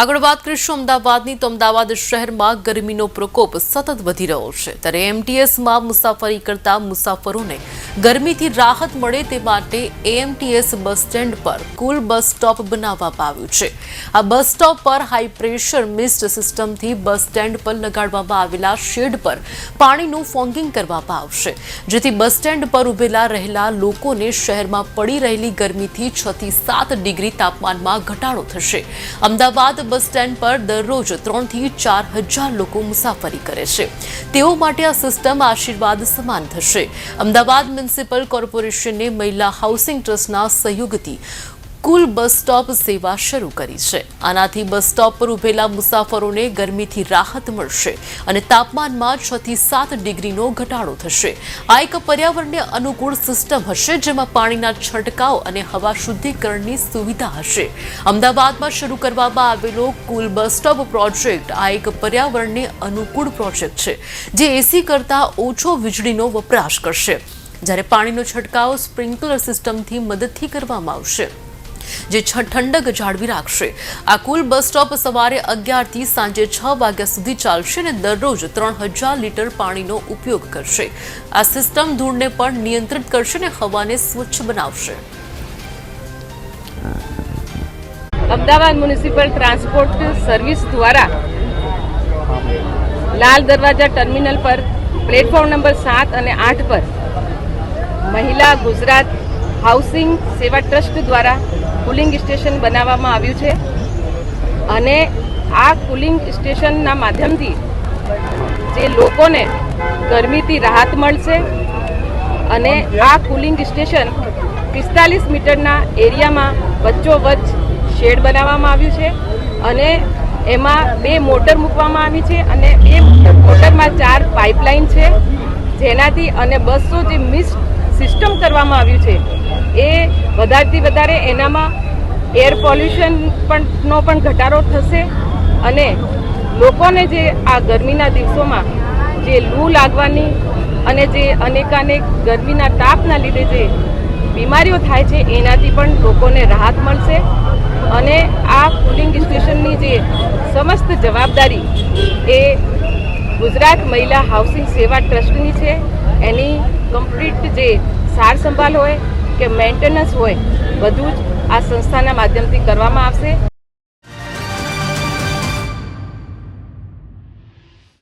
આગળ વાત કરીશું અમદાવાદની. તો અમદાવાદ શહેરમાં ગરમીનો પ્રકોપ સતત વધી રહ્યો છે. ત્યારે એમટીએસમાં મુસાફરી કરતા મુસાફરોને ગરમીથી રાહત મળે તે માટે એએમટીએસ બસ સ્ટેન્ડ પર કુલ બસ સ્ટોપ બનાવવામાં આવ્યું છે. આ બસ સ્ટોપ પર હાઈ પ્રેશર મિસ્ટ સિસ્ટમથી બસ સ્ટેન્ડ પર લગાડવામાં આવેલા શેડ પર પાણીનું ફોગિંગ કરવામાં આવશે. જેથી બસ સ્ટેન્ડ પર ઉભેલા રહેલા લોકોને શહેરમાં પડી રહેલી ગરમીથી છથી સાત ડિગ્રી તાપમાનમાં ઘટાડો થશે. અમદાવાદ બસ સ્ટેન્ડ પર દરરોજ ત્રણથી ચાર હજાર લોકો મુસાફરી કરે છે. તેઓ માટે આ સિસ્ટમ આશીર્વાદ સમાન થશે. અમદાવાદ મ્યુનિસિપલ કોર્પોરેશને મહિલા હાઉસિંગ ટ્રસ્ટના સહયોગથી કુલ બસ સ્ટોપ સેવા શરૂ કરી છે. આનાથી બસ સ્ટોપ પર ઉભેલા મુસાફરોને ગરમીથી રાહત મળશે અને તાપમાનમાં છ થી સાત ડિગ્રીનો ઘટાડો થશે. આ એક પર્યાવરણને અનુકૂળ સિસ્ટમ હશે જેમાં પાણીના છંટકાવ અને હવા શુદ્ધિકરણની સુવિધા હશે. અમદાવાદમાં શરૂ કરવામાં આવેલો કુલ બસ સ્ટોપ પ્રોજેક્ટ આ એક પર્યાવરણને અનુકૂળ પ્રોજેક્ટ છે, જે એસી કરતાં ઓછો વીજળીનો વપરાશ કરશે. જ્યારે પાણીનો છંટકાવ સ્પ્રિંકલર સિસ્ટમથી મદદથી કરવામાં આવશે. જે ઠંડક જાળવી રાખશે. આ કુલ બસ સ્ટોપ સવારે અગિયારથી સાંજે છ વાગ્યા સુધી ચાલશે અને દરરોજ ત્રણ હજાર લીટર પાણીનો ઉપયોગ કરશે. આ સિસ્ટમ ધૂળને પણ નિયંત્રિત કરશે અને હવાને સ્વચ્છ બનાવશે. અમદાવાદ મ્યુનિસિપલ ટ્રાન્સપોર્ટ સર્વિસ દ્વારા લાલ દરવાજા ટર્મિનલ પર પ્લેટફોર્મ નંબર સાત અને આઠ પર મહિલા ગુજરાત હાઉસિંગ સેવા ટ્રસ્ટ દ્વારા કુલિંગ સ્ટેશન બનાવવામાં આવ્યું છે. અને આ કુલિંગ સ્ટેશનના માધ્યમથી જે લોકોને ગરમીથી રાહત મળશે અને આ કુલિંગ સ્ટેશન પિસ્તાલીસ મીટરના એરિયામાં વચ્ચોવચ્ચ શેડ બનાવવામાં આવ્યું છે અને એમાં બે મોટર મૂકવામાં આવી છે અને બે મોટરમાં ચાર પાઇપલાઇન છે. જેનાથી અને બસો જે મિસ સિસ્ટમ કરવામાં આવ્યું છે. એ વધારથી વધારે એનામાં એર પોલ્યુશન પણ નો પણ ઘટાડો થશે અને લોકોને જે આ ગરમીના દિવસોમાં જે લૂ લાગવાની અને જે અનેકાનેક ગરમીના તાપના લીધે જે બીમારીઓ થાય છે, એનાથી પણ લોકોને રાહત મળશે અને આ કુલિંગ સ્ટેશનની જે સમસ્ત જવાબદારી એ ગુજરાત મહિલા હાઉસિંગ સેવા ટ્રસ્ટની છે. એની કમ્પ્લીટ જે સાર સંભાળ હોય કે મેન્ટેનન્સ હોય, બધું જ આ સંસ્થાના માધ્યમથી કરવામાં આવશે.